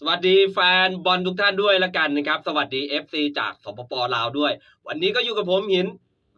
สวัสดีแฟนบอลทุกท่านด้วยละกันนะครับ สวัสดี FC จากสปปลาวด้วย วันนี้ก็อยู่กับผมหิน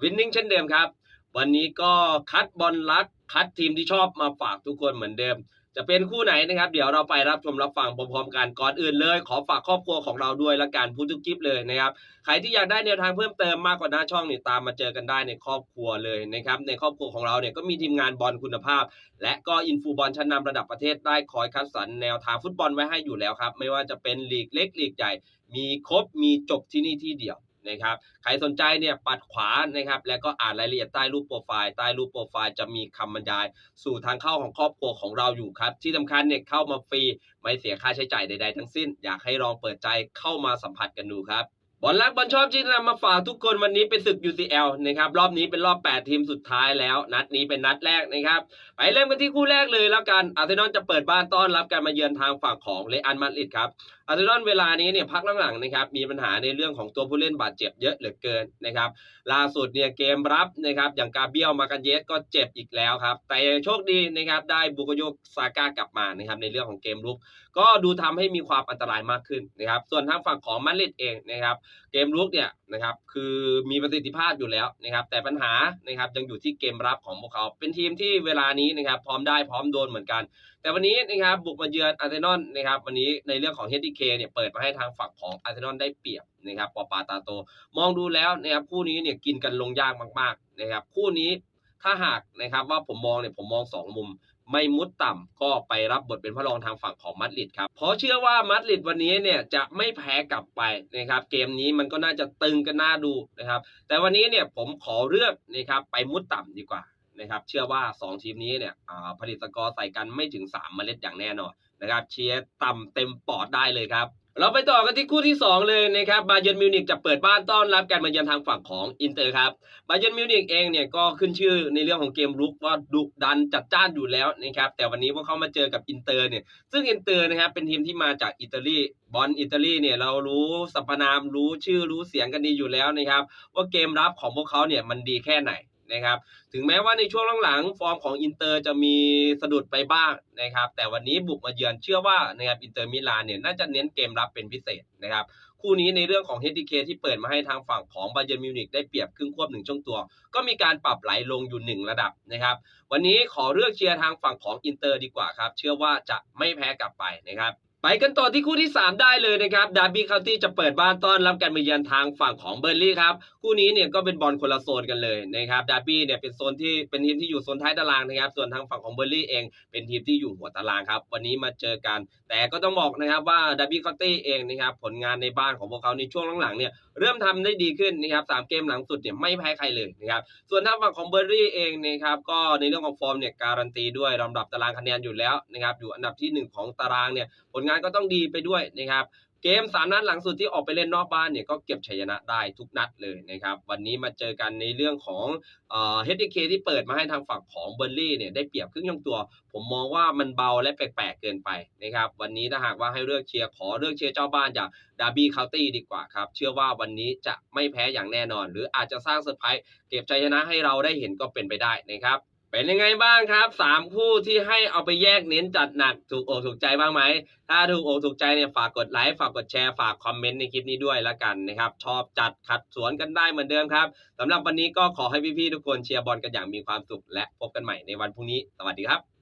วินนิ่งเช่นเดิมครับ วันนี้ก็คัดบอลลักคัดทีมที่ชอบมาฝากทุกคนเหมือนเดิม จะเป็นคู่ไหนนะครับ เดี๋ยวเราไปรับชมรับฟังพร้อมๆกันก่อนอื่นเลย ขอฝากครอบครัวของเราด้วยละกันพูดทุกคลิปเลยนะครับใครที่อยากได้แนวทางเพิ่มเติมมากกว่าหน้าช่องนี่ตามมาเจอกันได้ในครอบครัวเลยนะครับในครอบครัวของเราเนี่ยก็มีทีมงานบอลคุณภาพ และก็อินฟูบอลชั้นนำระดับประเทศได้คอยคัดสรรแนวทางฟุตบอลไว้ให้อยู่แล้วครับ ไม่ว่าจะเป็นลีกเล็กลีกใหญ่ มีครบมีจบที่นี่ที่เดียว นะครับใครสนใจเนี่ยปัดขวานะครับแล้วก็อ่านรายละเอียดใต้รูปโปรไฟล์ใต้รูปโปรไฟล์จะมีคำบรรยาย สู่ทางเข้าของครอบครัวของเราอยู่ครับ ที่สำคัญเนี่ยเข้ามาฟรีไม่เสียค่าใช้จ่ายใดๆทั้งสิ้น อยากให้ลองเปิดใจเข้ามาสัมผัสกันดูครับ บอลรักบอลชอบที่นำมาฝากทุกคนวันนี้เป็นศึก UCL นะครับรอบนี้เป็นรอบ 8 ทีมสุดท้ายแล้ว นัดนี้เป็นนัดแรกนะครับไปเริ่มกันที่คู่แรกเลยแล้วกันอาร์เซนอลจะเปิดบ้านต้อนรับการมาเยือนทางฝั่งของเรอัลมาดริดครับอาร์เซนอลเวลานี้เนี่ยพักหลังๆนะครับมีปัญหาในเรื่องของตัวผู้เล่นบาดเจ็บเยอะเหลือเกินนะครับล่าสุดเนี่ยเกมรับนะครับอย่างกาเบียลมากันเยสก็เจ็บอีกแล้วครับแต่โชคดีนะครับได้บุกโยกซาก้ากลับมานะครับในเรื่องของเกมรุก ก็ดูทำให้มีความอันตรายมากขึ้นนะครับส่วนทางฝั่งของมาดริดเองนะครับเกมรุกเนี่ยนะครับคือมีประสิทธิภาพอยู่แล้วนะครับ แต่ปัญหานะครับยังอยู่ที่เกมรับของพวกเขา เป็นทีมที่เวลานี้นะครับพร้อมได้พร้อมโดนเหมือนกัน แต่วันนี้นะครับบุกมาเยือนอาร์เซนอลนะครับวันนี้ในเรื่องของ HDK เคเนี่ยเปิดมาให้ทางฝั่งของอาร์เซนอลได้เปรียบนะครับปอปาตาโต มองดูแล้วนะครับคู่นี้เนี่ยกินกันลงยากมากๆนะครับคู่นี้ถ้าหากนะครับว่าผมมองเนี่ยผมมองสองมุม ไม่มุดต่ำก็ไปรับบทเป็นพระรองทางฝั่งของมัดริดครับเพราะเชื่อว่ามัดริดวันนี้เนี่ยจะไม่แพ้กลับไปนะครับเกมนี้มันก็น่าจะตึงกันน่าดูนะครับแต่วันนี้เนี่ยผมขอเลือกนะครับไปมุดต่ำดีกว่านะครับเชื่อว่า 2 ทีมนี้เนี่ยผลิตสกอร์ใส่กันไม่ถึง 3 เมล็ดอย่างแน่นอนนะครับเชียร์ต่ำเต็มปอดได้เลยครับ เราไปต่อกันที่คู่ที่ 2 เลยนะครับบาเยิร์นมิวนิกจะเปิดบ้านต้อนรับการมาเยือนทางฝั่งของอินเตอร์ครับบาเยิร์นมิวนิกเองเนี่ยก็ขึ้นชื่อในเรื่องของเกมรุกว่าดุดันจัดจ้านอยู่แล้วนะครับแต่วันนี้พวกเขามาเจอกับอินเตอร์เนี่ยซึ่งอินเตอร์นะครับเป็นทีมที่มาจากอิตาลีบอลอิตาลีเนี่ยเรารู้สรรพนามรู้ชื่อรู้เสียงกันดีอยู่แล้วนะครับว่าเกมรับของพวกเขาเนี่ยมันดีแค่ไหน นะครับ ถึงแม้ว่าในช่วงหลังๆฟอร์มของอินเตอร์จะมีสะดุดไปบ้างนะครับ แต่วันนี้บุกมาเยือนเชื่อว่านะครับอินเตอร์มิลานเนี่ยน่าจะเน้นเกมรับเป็นพิเศษนะครับคู่นี้ในเรื่องของ HDK ที่เปิดมาให้ทางฝั่งของบาเยิร์นมิวนิกได้เปรียบครึ่งควบหนึ่งช่วงตัว ก็มีการปรับไหลลงอยู่หนึ่งระดับนะครับ วันนี้ขอเลือกเชียร์ทางฝั่งของอินเตอร์ดีกว่าครับ เชื่อว่าจะไม่แพ้กลับไปนะครับ ไปกันต่อที่คู่ที่ 3 ได้เลยนะครับดาร์บี้คา u ตี้จะเปิดบ้านต้อนรับการมาเยือนทางฝั่งของเบอร์ลี่ครับคู่นี้เนี่ยก็เป็นบอลคนละโซนกันเลยนะครับดาร์บี้เนี่ยเป็นโซนที่เป็นทีมที่อยู่โซนท้ายตารางนะครับส่วนทางฝั่งของเบอร์ลี่เองเป็นทีมที่อยู่หัวตารางครับวันนี้มาเจอกัน แต่ก็ต้องบอกนะครับว่าดาร์บี้คา u ตี้เองนะครับผลงานในบ้านของพวกเขาในช่วงหลังๆเนี่ยเริ่มทำได้ดีขึ้นนะครับสามเกมหลังสุดเนี่ยไม่แพ้ใครเลยนะครับส่วนทางฝั่งของเบอร์ลี่เองนะครับก็ในเรื่องของฟอร์มเนี่ยการันตีด้วยลำดับตารางคะแนนอยู่แล้วนะครับอยู่อันดับที่หนึ่งของตารางเนี่ยผลงานก็ต้องดีไปด้วยนะครับ เกมสามนัดหลังสุดที่ออกไปเล่นนอกบ้านเนี่ยก็เก็บชัยชนะได้ทุกนัดเลยนะครับ วันนี้มาเจอกันในเรื่องของเอ่อ HDK ที่เปิดมาให้ทางฝั่งของเบอร์ลี่เนี่ยได้เปรียบครึ่งช่วงตัว ผมมองว่ามันเบาและแปลกๆเกินไปนะครับ วันนี้ถ้าหากว่าให้เลือกเชียร์ขอเลือกเชียร์เจ้าบ้านจากดาร์บี้เคาน์ตี้ดีกว่าครับ เชื่อว่าวันนี้จะไม่แพ้อย่างแน่นอน หรืออาจจะสร้างเซอร์ไพรส์เก็บชัยชนะให้เราได้เห็นก็เป็นไปได้นะครับ เป็นยังไงบ้างครับสามคู่ที่ให้เอาไปแยกเน้นจัดหนักถูกอกถูกใจบ้างไหม ถ้าถูกอกถูกใจเนี่ยฝากกดไลค์ฝากกดแชร์ฝากคอมเมนต์ในคลิปนี้ด้วยละกันนะครับ ชอบจัดขัดสวนกันได้เหมือนเดิมครับสำหรับวันนี้ก็ขอให้พี่ๆทุกคนเชียร์บอลกันอย่างมีความสุขและพบกันใหม่ในวันพรุ่งนี้ สวัสดีครับ